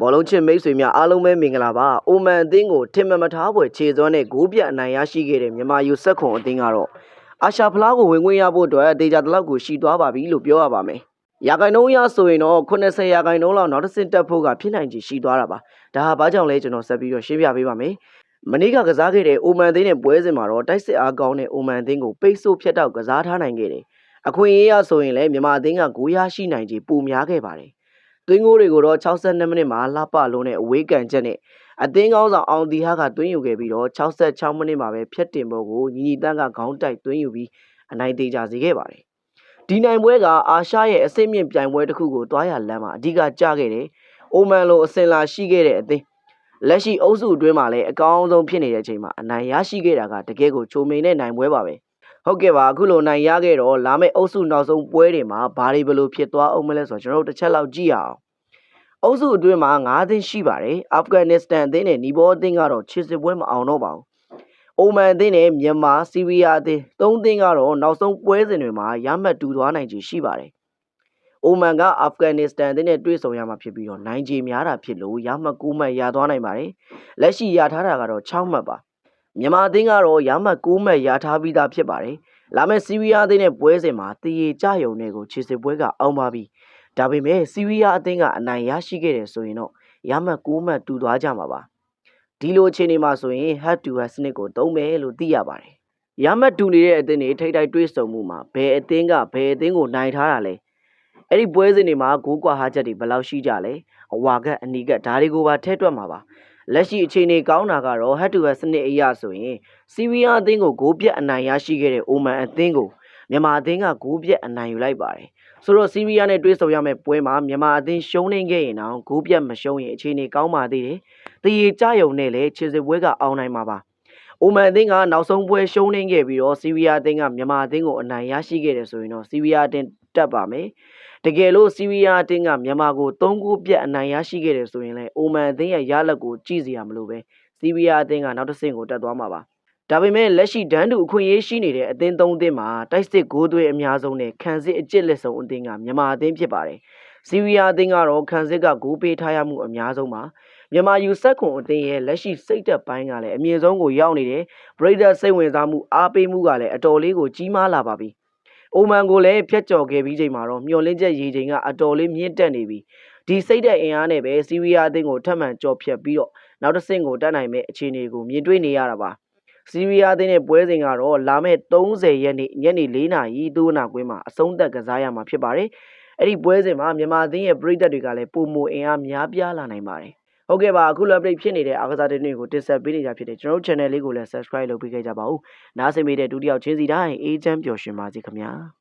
ဘောလုံးချစ်မိတ်ဆွေများအားလုံးပဲမင်္ဂလာပါ။အိုမန်အသင်းကိုထင်မှတ်မထားဖွယ်ခြေစွမ်းနဲ့ဂိုးပြတ်အနိုင်ရရှိခဲ့တဲ့မြန်မာယူဆက်ခွန်အသင်းကတော့အာရှဖလားကိုဝင်ခွင့်ရဖို့အတွက်ဒေတာတလောက်ကိုရှိသွားပါပြီလို့ပြောရပါမယ်။ရာဂိုင်နှုန်းအရဆိုရင်တော့80ရာဂိုင်နှုန်းလောက်နောက်တစ်ဆင့်တက်ဖို့ကဖြစ်နိုင်ချေရှိသွားတာပါ။ဒါဟာဘာကြောင့်လဲကျွန်တော်ဆက်ပြီးတော့ရှင်းပြပေးပါမယ်။မနေ့ကကစားခဲ့တဲ့အိုမန်အသင်းနဲ့ပွဲစဉ်မှာတော့တိုက်စစ်အားကောင်းတဲ့အိုမန်အသင်းကိုပိတ်ဆို့ဖြတ်တောက်ကစားထားနိုင်ခဲ့တယ်။အခွင့်အရေးအရဆိုရင်လည်းမြန်မာအသင်းကဂိုးရရှိနိုင်ခြေပိုများခဲ့ပါတယ်။ သွင်းကိုတွေကိုတော့62မိနစ်မှာလှပလုံးနဲ့အဝေးကန်ချက်နဲ့အသင်းကောင်းဆောင်အောင်ဒီဟာကသွင်းယူခဲ့ပြီးတော့66မိနစ်မှာပဲဖြတ်တင်ဖို့ကိုညီညီတန်းကခေါင်းတိုက်သွင်းယူပြီးအနိုင်သေးကြစေခဲ့ပါတယ်။ဒီနိုင်ပွဲကအာရှရဲ့အဆင့်မြင့်ပြိုင်ပွဲတစ်ခုကိုတွားရလမ်းမှာအဓိကကျခဲ့တယ်။အိုမန်လိုအစင်လာရှိခဲ့တဲ့အသင်းလက်ရှိအုပ်စုအတွင်းမှာလည်းအကောင်းဆုံးဖြစ်နေတဲ့အချိန်မှာအနိုင်ရရှိခဲ့တာကတကယ်ကိုချိုမိန်တဲ့နိုင်ပွဲပါပဲ။ ဟုတ်ကဲ့ပါအခုလိုနိုင်ရခဲ့တော့လာမယ့်အုပ်စုနောက်ဆုံးပွဲတွေမှာဘာတွေဘယ်လိုဖြစ်သွားအောင်မလဲဆိုတော့ကျွန်တော်တို့တစ်ချက်လောက်ကြည့်ရအောင်အုပ်စုအတွင်းမှာ9သင်းရှိပါတယ်အာဖဂန်နစ္စတန်အသင်းနဲ့နီဘောအသင်းကတော့ခြေစစ်ပွဲမအောင်တော့ပါဘူးအိုမန်အသင်းနဲ့မြန်မာစီးရီးယားအသင်းသုံးသင်းကတော့နောက်ဆုံးပွဲစဉ်တွေမှာရမှတ်တူသွားနိုင်ခြေရှိပါတယ်အိုမန်ကအာဖဂန်နစ္စတန်အသင်းနဲ့တွေ့ဆုံရမှာဖြစ်ပြီးတော့နိုင်ခြေများတာဖြစ်လို့ရမှတ်9မှတ်ရသွားနိုင်ပါတယ်လက်ရှိရထားတာကတော့6မှတ်ပါ မြန်မာအသင်းကတော့ရမှတ်9မှတ်ရထားပြီးသားဖြစ်ပါတယ်လာမယ့်စီးရီးယားအသင်းနဲ့ပွဲစဉ်မှာတည်ရကြယုံတွေကိုခြေစစ်ပွဲကအောင်ပါပြီဒါပေမဲ့စီးရီးယားအသင်းကအနိုင်ရရှိခဲ့တယ်ဆိုရင်တော့ရမှတ်9မှတ်တူသွားကြမှာပါဒီလိုအခြေအနေမှာဆိုရင် head to head စနစ်ကိုသုံးမယ်လို့သိရပါတယ်ရမှတ်တူနေတဲ့အသင်းတွေထိတ်တိုက်တွေးဆုံမှုမှာဘယ်အသင်းကဘယ်အသင်းကိုနိုင်ထားတာလဲအဲ့ဒီပွဲစဉ်တွေမှာဂိုးကွာဟာချက်တွေဘယ်လောက်ရှိကြလဲအဝါကက်အနီကက်ဒါတွေကိုပါထည့်တွက်မှာပါ လက်ရှိအခြေအနေကောင်းတာကတော့ head to head စနစ်အရဆိုရင်စီးရီးယားအသင်းကိုဂိုးပြတ်အနိုင်ရရှိခဲ့တဲ့အိုမန်အသင်းကိုမြန်မာအသင်းကဂိုးပြတ်အနိုင်ယူလိုက်ပါတယ်ဆိုတော့စီးရီးယားနဲ့တွဲဆုံရမယ့်ပွဲမှာမြန်မာအသင်းရှုံးနေခဲ့ရင်တော့ဂိုးပြတ်မရှုံးရင်အခြေအနေကောင်းပါသေးတယ်။တည်ရကြယုံနဲ့လည်းခြေစစ်ပွဲကအောင်နိုင်မှာပါ။အိုမန်အသင်းကနောက်ဆုံးပွဲရှုံးနေခဲ့ပြီးတော့စီးရီးယားအသင်းကမြန်မာအသင်းကိုအနိုင်ရရှိခဲ့တယ်ဆိုရင်တော့စီးရီးယားအသင်း တက်ပါမယ်။တကယ်လို့စီးရီးယားအသင်းကမြန်မာကို၃ဂိုးပြတ်အနိုင်ရရှိခဲ့တယ်ဆိုရင်လည်းအိုမန်အသင်းရဲ့ရလဒ်ကိုကြည့်စရာမလိုပဲစီးရီးယားအသင်းကနောက်တစ်ဆင့်ကိုတက်သွားမှာပါ။ဒါပေမဲ့လက်ရှိဒန်းတူအခွင့်အရေးရှိနေတဲ့အသင်းသုံးသင်းမှာတိုက်စစ်ဂိုးသွင်းအများဆုံးနဲ့ခံစစ်အကျစ်လက်ဆုံးအသင်းကမြန်မာအသင်းဖြစ်ပါတယ်။စီးရီးယားအသင်းကတော့ခံစစ်ကဂိုးပေးထားရမှုအများဆုံးပါ။မြန်မာယူဆက်ခွန်အသင်းရဲ့လက်ရှိစိတ်သက်ပိုင်းကလည်းအမြင့်ဆုံးကိုရောက်နေတယ်။ဘရိဒတ်စိတ်ဝင်စားမှုအားပေးမှုကလည်းအတော်လေးကိုကြီးမားလာပါပြီ။ အိုမန်ကိုလည်းဖျက်ကျော်ခဲ့ပြီးချိန်မှာတော့မျောလင်းချက်ရေချိန်ကအတော်လေးမြင့်တက်နေပြီ။ဒီစိတ်သက်အင်အားနဲ့ပဲစီးရီးယားအသင်းကိုထပ်မံကြော်ဖြတ်ပြီးတော့နောက်တစ်ဆင့်ကိုတက်နိုင်မဲ့အခြေအနေကိုမြင်တွေ့နေရတာပါ။စီးရီးယားအသင်းရဲ့ပွဲစဉ်ကတော့လာမယ့်30ရက်နေ့ညနေ4နာရီဒိုးနာကွင်းမှာအဆုံးသတ်ကစားရမှာဖြစ်ပါတယ်။အဲ့ဒီပွဲစဉ်မှာမြန်မာအသင်းရဲ့ပြည်သက်တွေကလည်းပုံမအင်အားများပြားလာနိုင်ပါတယ်။ ဟုတ်ကဲ့ပါအခုလို update ဖြစ်နေတဲ့အားကစားသတင်းတွေကိုတင်ဆက်ပေးနေကြဖြစ်တဲ့ကျွန်တော်တို့ channel လေးကိုလည်း subscribe လုပ်ပေးခဲ့ကြပါဦး။နားဆင်မိတဲ့ဒုတိယချင်းစီတိုင်းအေးချမ်းပျော်ရွှင်ပါစေခင်ဗျာ။